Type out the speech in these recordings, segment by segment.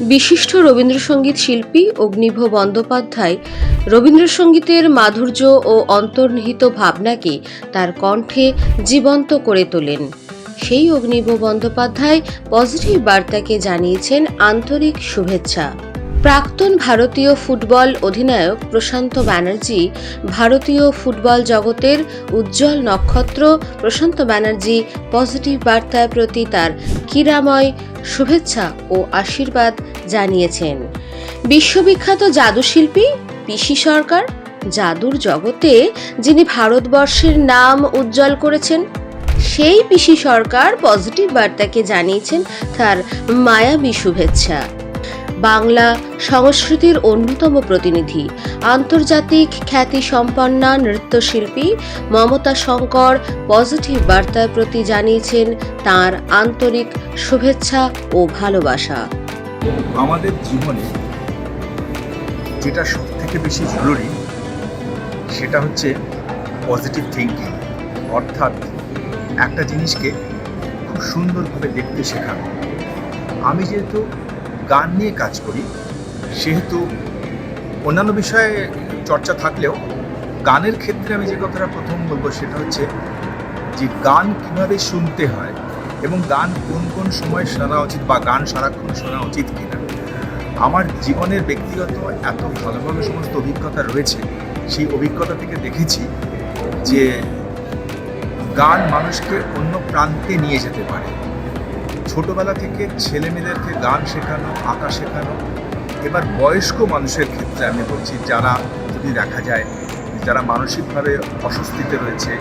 বিশিষ্ট রবীন্দ্রসঙ্গীত শিল্পী অগ্নিভ বন্দ্যোপাধ্যায় রবীন্দ্রসঙ্গীতের মাধুর্য ও অন্তর্নিহিত ভাবনাকে তার কণ্ঠে জীবন্ত করে তোলেন। সেই অগ্নিভ বন্দ্যোপাধ্যায় পজিটিভ বার্তাকে জানিয়েছেন আন্তরিক শুভেচ্ছা। প্রাক্তন ভারতীয় ফুটবল অধিনায়ক প্রশান্ত ব্যানার্জি, ভারতীয় ফুটবল জগতের উজ্জ্বল নক্ষত্র প্রশান্ত ব্যানার্জি পজিটিভ বার্তার প্রতি তার কিরাময় শুভেচ্ছা ও আশীর্বাদ জানিয়েছেন। বিশ্ববিখ্যাত জাদুশিল্পী পিসি সরকার, জাদুর জগতে যিনি ভারতবর্ষের নাম উজ্জ্বল করেছেন, সেই পিসি সরকার পজিটিভ বার্তাকে জানিয়েছেন তার মায়াবী শুভেচ্ছা। বাংলা সংস্কৃতির অন্যতম প্রতিনিধি। আন্তর্জাতিক খ্যাতি সম্পন্না নৃত্যশিল্পী মমতা শঙ্কর পজিটিভ বার্তার প্রতি জানিয়েছেন তার আন্তরিক শুভেচ্ছা ও ভালোবাসা। আমাদের জীবনে যেটা সব থেকে বেশি জরুরি সেটা হচ্ছে পজিটিভ থিঙ্কিং অর্থাৎ একটা জিনিসকে খুব সুন্দরভাবে দেখতে শেখানো আমি যেহেতু গান নিয়ে কাজ করি, সেহেতু অন্যান্য বিষয়ে চর্চা থাকলেও গানের ক্ষেত্রে আমি যে কথাটা প্রথম বলব সেটা হচ্ছে যে গান কীভাবে শুনতে হয় এবং গান কোন কোন সময় শোনা উচিত বা গান সারাক্ষণ শোনা উচিত কিনা। আমার জীবনের ব্যক্তিগত এত ভালোভাবে সমস্ত অভিজ্ঞতা রয়েছে, সেই অভিজ্ঞতা থেকে দেখেছি যে গান মানুষকে অন্য প্রান্তে নিয়ে যেতে পারে। ছোটবেলা থেকে ছেলে মেয়েদেরকে গান শেখানো, আঁকা শেখানো, এবার বয়স্ক মানুষের ক্ষেত্রে আমি বলছি যারা যদি দেখা যায় যারা মানসিকভাবে অস্বস্তিতে রয়েছে,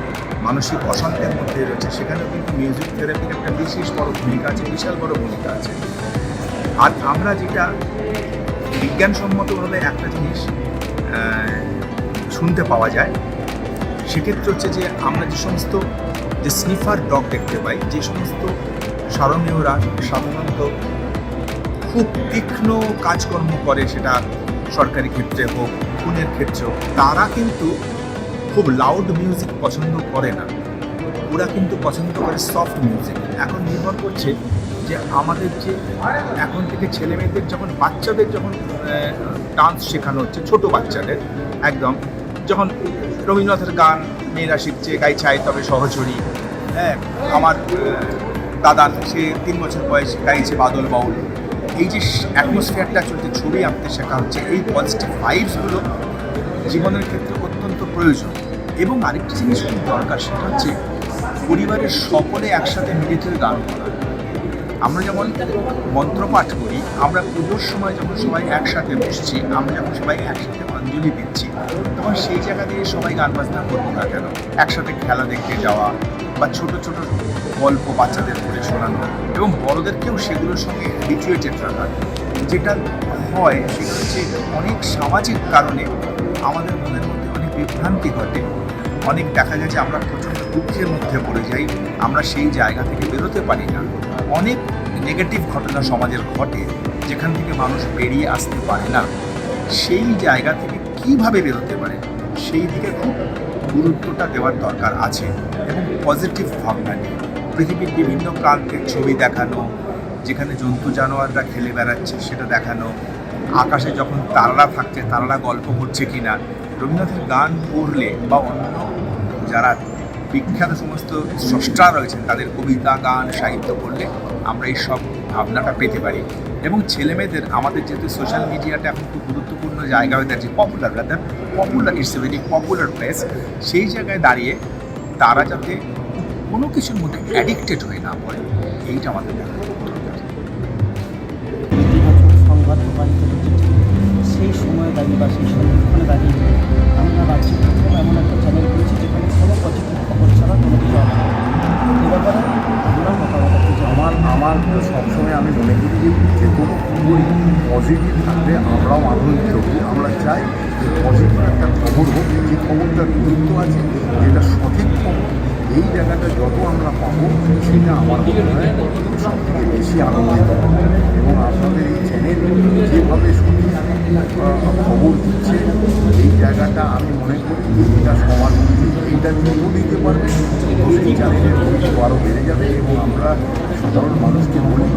মানসিক অশান্তির মধ্যে রয়েছে, সেখানেও কিন্তু মিউজিক থেরাপির একটা বিশেষ বড় ভূমিকা আছে, বিশাল বড় ভূমিকা আছে। আর আমরা যেটা বিজ্ঞানসম্মতভাবে একটা জিনিস শুনতে পাওয়া যায়, সেক্ষেত্রে হচ্ছে যে আমরা যে সমস্ত যে স্নিফার ডগ দেখতে পাই, যে সমস্ত সারমেয়রা সাধারণত খুব তীক্ষ্ণ কাজকর্ম করে সেটা সরকারি ক্ষেত্রে হোক, খুনের ক্ষেত্রে হোক, তারা কিন্তু খুব লাউড মিউজিক পছন্দ করে না। ওরা কিন্তু পছন্দ করে সফট মিউজিক এখন নির্ভর করছে যে আমাদের যে এখন থেকে ছেলে মেয়েদের যখন, বাচ্চাদের যখন ডান্স শেখানো হচ্ছে, ছোট বাচ্চাদের, একদম, যখন রবীন্দ্রনাথের গান, মেয়েরা শিখছে গাইছাই তবে সহচরী হ্যাঁ আমার আহ, দাদা সে তিন বছর বয়স গাইছে বাদল বাউল। এই যে অ্যাটমসফিয়ারটা চলছে ছবি আঁকতে শেখা হচ্ছে এই পজিটিভ ভাইবসগুলো জীবনের ক্ষেত্রে অত্যন্ত প্রয়োজন। এবং আরেকটি জিনিস খুব দরকার সেটা হচ্ছে পরিবারের সকলে একসাথে মিলিত হয়ে গান করা। আমরা যেমন মন্ত্রপাঠ করি আমরা পুজোর সময় যখন সবাই একসাথে বসছি আমরা যখন সবাই একসাথে অঞ্জলি দিচ্ছি তখন সেই জায়গা দিয়ে সবাই গান বাজনা করব না কেন? একসাথে খেলা দেখতে যাওয়া বা ছোট ছোট গল্প বাচ্চাদের করে শোনানো এবং বড়দেরকেও সেগুলোর সঙ্গে হ্যাবিচুয়েটেড রাখা, যেটা হয় সেটা হচ্ছে অনেক সামাজিক কারণে আমাদের মনের মধ্যে অনেক বিভ্রান্তি ঘটে। অনেক দেখা যায় যে আমরা প্রচণ্ড দুঃখের মধ্যে পড়ে যাই, আমরা সেই জায়গা থেকে বেরোতে পারি না। অনেক নেগেটিভ ঘটনা সমাজের ঘটে, যেখান থেকে মানুষ বেরিয়ে আসতে পারে না। সেই জায়গা থেকে কীভাবে বেরোতে পারে, সেই দিকে খুব গুরুত্বটা দেওয়ার দরকার আছে। এবং পজিটিভ ভাবনা নিয়ে। পৃথিবীর বিভিন্ন প্রান্তের ছবি দেখানো, যেখানে জন্তু জানোয়াররা খেলে বেড়াচ্ছে, সেটা দেখানো, আকাশে যখন তারারা থাকছে, তারারা গল্প করছে কিনা, রবীন্দ্রনাথের গান পড়লে বা অন্য যারা বিখ্যাত সমস্ত স্রষ্টা রয়েছেন, তাদের কবিতা, গান, সাহিত্য পড়লে আমরা এই সব ভাবনাটা পেতে পারি। এবং ছেলেমেয়েদের আমাদের যেহেতু সোশ্যাল মিডিয়াটা এখন খুব গুরুত্বপূর্ণ জায়গা হয়ে যাচ্ছে popular rather popular it's a very popular place সেই জায়গায় দাঁড়িয়ে তারা যাতে কোনো কিছুর মধ্যে অ্যাডিক্টেড হয়ে না পড়ে, এইটা আমাদের দেখা সংবাদ প্রবাহিত সেই সময় দাঁড়িয়ে বা সেই সময় দাঁড়িয়ে আমরা রাজ্যে এমন একটা চ্যানেল করেছি যেখানে কোনো পজিটিভ খবর ছাড়া কোনো কিছু। আমরা, আমার সবসময় আমি মনে করি যে যে কোনো খবরই পজিটিভ থাকলে আমরাও আনন্দিত হই। আমরা চাই যে পজিটিভ একটা খবর হোক, যে খবরটার গুরুত্ব আছে, যেটা সঠিক খবর, এই জায়গাটা যত আমরা পাবো, সেটা আমার মনে হয় সব থেকে বেশি আনন্দিত। এবং আপনাদের এই চ্যানেল যেভাবে সঠিক খবর দিচ্ছে, এই জায়গাটা আমি মনে করি এটা সবার মধ্যে যত দিতে পারবে। সেই চ্যানেলের ভবিষ্যৎ আরও বেড়ে যাবে এবং আমরা সাধারণ মানুষকে বলি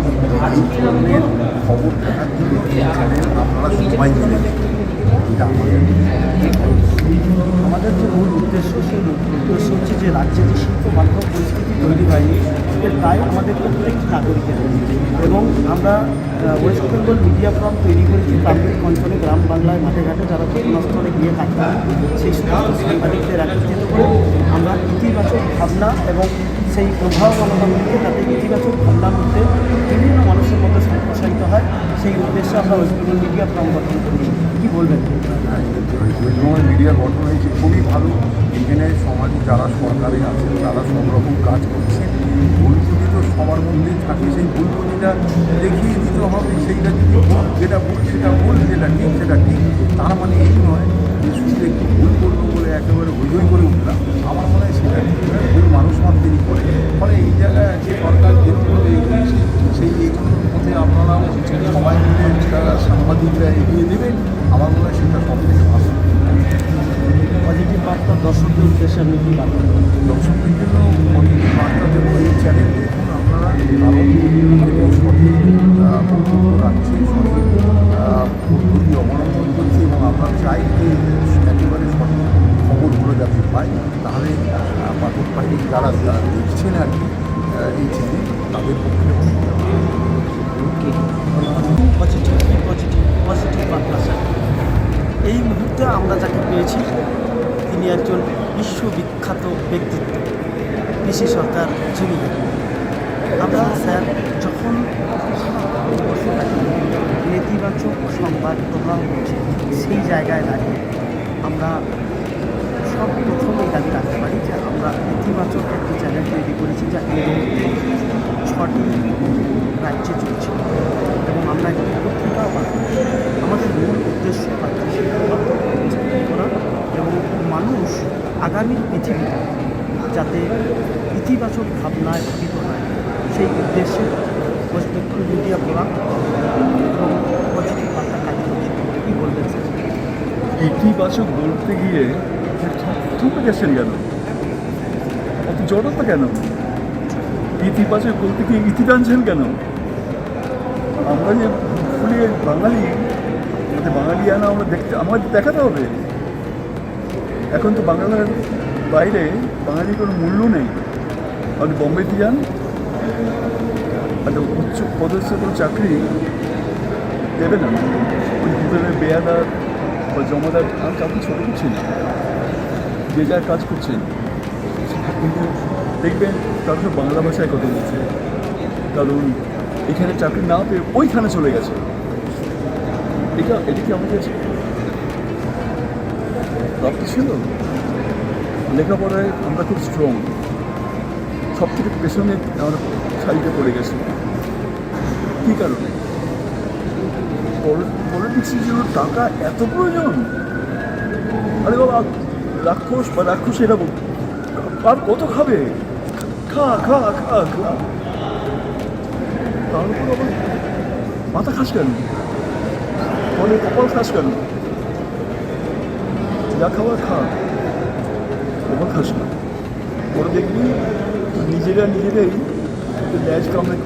এই ধরনের খবর দেখার জন্য এই চ্যানেল আপনারা সবাই মিলে দেখবেন এটা আমাদের আমাদের যে মূল উদ্দেশ্য, সেই উদ্দেশ্য হচ্ছে যে রাজ্যে যে শিল্প বান্ধব পরিস্থিতি তৈরি হয়নি, এর আমাদের প্রত্যেক নাগরিকের। এবং আমরা ওয়েস্ট বেঙ্গল মিডিয়া ফর্ম তৈরি করেছি প্রান্তিক অঞ্চলে, গ্রাম বাংলায়, মাঠে ঘাটে যারা ঘটনাস্থলে গিয়ে থাকতাম সেই সমস্ত সাংবাদিকদের একত্রিত করে আমরা ইতিবাচক ভাবনা এবং সেই প্রভাবমানতাগুলিকে যাতে ইতিবাচক ভাবনার মধ্যে বিভিন্ন মানুষের মধ্যে সম্প্রসারিত হয়। সেই উদ্দেশ্যে আমরা ওয়েস্ট বেঙ্গল মিডিয়া ফর্ম গঠন করি। কী বলবেন? ওয়েস্টবেঙ্গল মিডিয়া গঠন হয়েছে, খুবই ভালো। এখানে সমাজে যারা সরকারে আছে তারা সব রকম কাজ করছে ভুল ত্রুটি তো সবার মধ্যেই থাকে। সেই ভুল ত্রুটিটা দেখিয়ে দিতে হবে, সেইটা যদি যেটা ভুল, সেটা ভুল, যেটা ঠিক, সেটা ঠিক। তার মানে এই নয় যে শুধু একটু ভুল করল বলে একেবারে হইহই করে সাংবাদিকরা এগিয়ে দেবেন আমার মনে হয় সেটা সব থেকে ভালো। পজিটিভ বার্তা দর্শকদের উদ্দেশ্যে আপনি কী বার্তা দর্শকদের জন্য পজিটিভ বার্তা দেবো এই চ্যানেল দেখুন আপনারা সঠিক রাখছে সঠিক পদ্ধতি অবলম্বন করছে এবং আমরা চাই যে একেবারে সঠিক খবরগুলো যাতে পাই তাহলে পাঠক পাঠি যারা দেখছেন আর কি এই চ্যানেল তাদের পক্ষে। পজিটিভ পজিটিভ বার্তা স্যার এই মুহূর্তে আমরা যাকে পেয়েছি, তিনি একজন বিশ্ববিখ্যাত ব্যক্তিত্ব, পিসি সরকার যিনি। আমরা স্যার যখন নেতিবাচক সংবাদ প্রবাহ হচ্ছে সেই জায়গায় দাঁড়িয়ে আমরা সব প্রথমেই দাবি রাখতে পারি যে আমরা নেতিবাচক একটি চ্যানেল তৈরি করেছি যা এই ছটি রাজ্যে চলছে। এবং আমরা একটি পত্রিকাও বানাই আমাদের মূল উদ্দেশ্য করা এবং মানুষ আগামী পৃথিবীতে যাতে ইতিবাচক ভাবনায় ভাবিত হয়, সেই উদ্দেশ্যে বেঙ্গল মিডিয়া ফোরাম এবং পজিটিভ বার্তা কাজ কী বলবেন ইতিবাচক বলতে গিয়ে থুপে গেছেন কেন? অত জড়তা কেন? ইতিবাচক বলতে গিয়ে ইতি টানছেন কেন? আমরা যে ফুলিয়ে বাঙালি আমাদের বাঙালি আনা আমরা দেখতে, আমাদের দেখাতে হবে। এখন তো বাংলার বাইরে বাঙালির কোনো মূল্য নেই। আপনি বম্বেতে যান একটা উচ্চ পদস্থ কোনো চাকরি দেবে না। ওই হোটেলের বেয়াদার বা জমাদার আর কাউকে ছোটো করছে যে যার কাজ করছেন। কিন্তু দেখবেন তারা বাংলা ভাষায় কথা বলছে। কারণ এখানে চাকরি না পেয়ে ওইখানে চলে গেছে। এটা এটা কি আমাদের প্রাপ্ত ছিল? লেখাপড়ায় আমরা খুব স্ট্রং সব থেকে পেছনে আমরা সারিতে পড়ে গেছি। কী কারণে? পলিটিক্সের জন্য টাকা এত প্রয়োজন? আরে বাবা, রাক্ষস বা রাক্ষসেরা বল আর কত খাবে? খা খা খা খা। তার উপর মাথা খাস কেন ফলে কপাল খাস কেন যা খাবার খা কপাল খাস না পরে দেখবি নিজেরা নিজেরাই ল্যাজ কামড়ে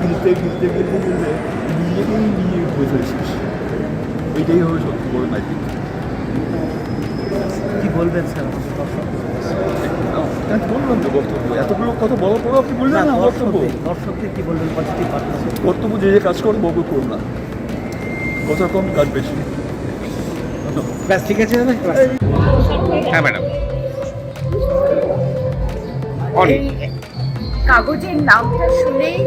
গিলতে গিলতে গিলতে গিলতে নিজেকেই নিয়ে হয়ে ফেলেছিস এটাই হবে সত্যি বড় ম্যাজিক কী বলবেন স্যার? বললাম তো বক্তব্য। এতগুলো কথা বলার পরেও আপনি বললেন না বক্তব্য। দর্শকদের কী বলবেন? পজিটিভ বার্তা যে যে কাজ করো বকর করো না। কথা কম কাজ বেশি। ব্যাস ঠিক আছে হ্যাঁ ম্যাডাম। কাগজের নামটা শুনেই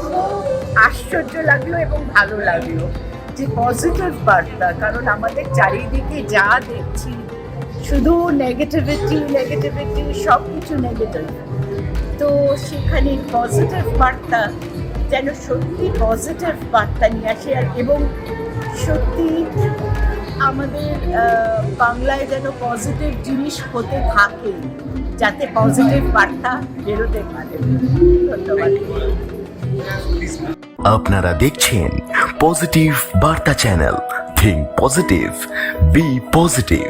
খুব আশ্চর্য লাগল এবং ভালো লাগল। যে পজিটিভ বার্তা কারণ আমাদের চারিদিকে যা দেখছি শুধু নেগেটিভিটি নেগেটিভিটি সব কিছু নেগেটিভ তো সেখানে পজিটিভ বার্তা, যেন সত্যি পজিটিভ বার্তা নিয়ে আসে আর এবং সত্যি আমাদের বাংলায় যেন পজিটিভ জিনিস হতে থাকে, যাতে পজিটিভ বার্তা বেরোতে পারে। ধন্যবাদ। আপনারা দেখছেন পজিটিভ বার্তা channel. Think positive be positive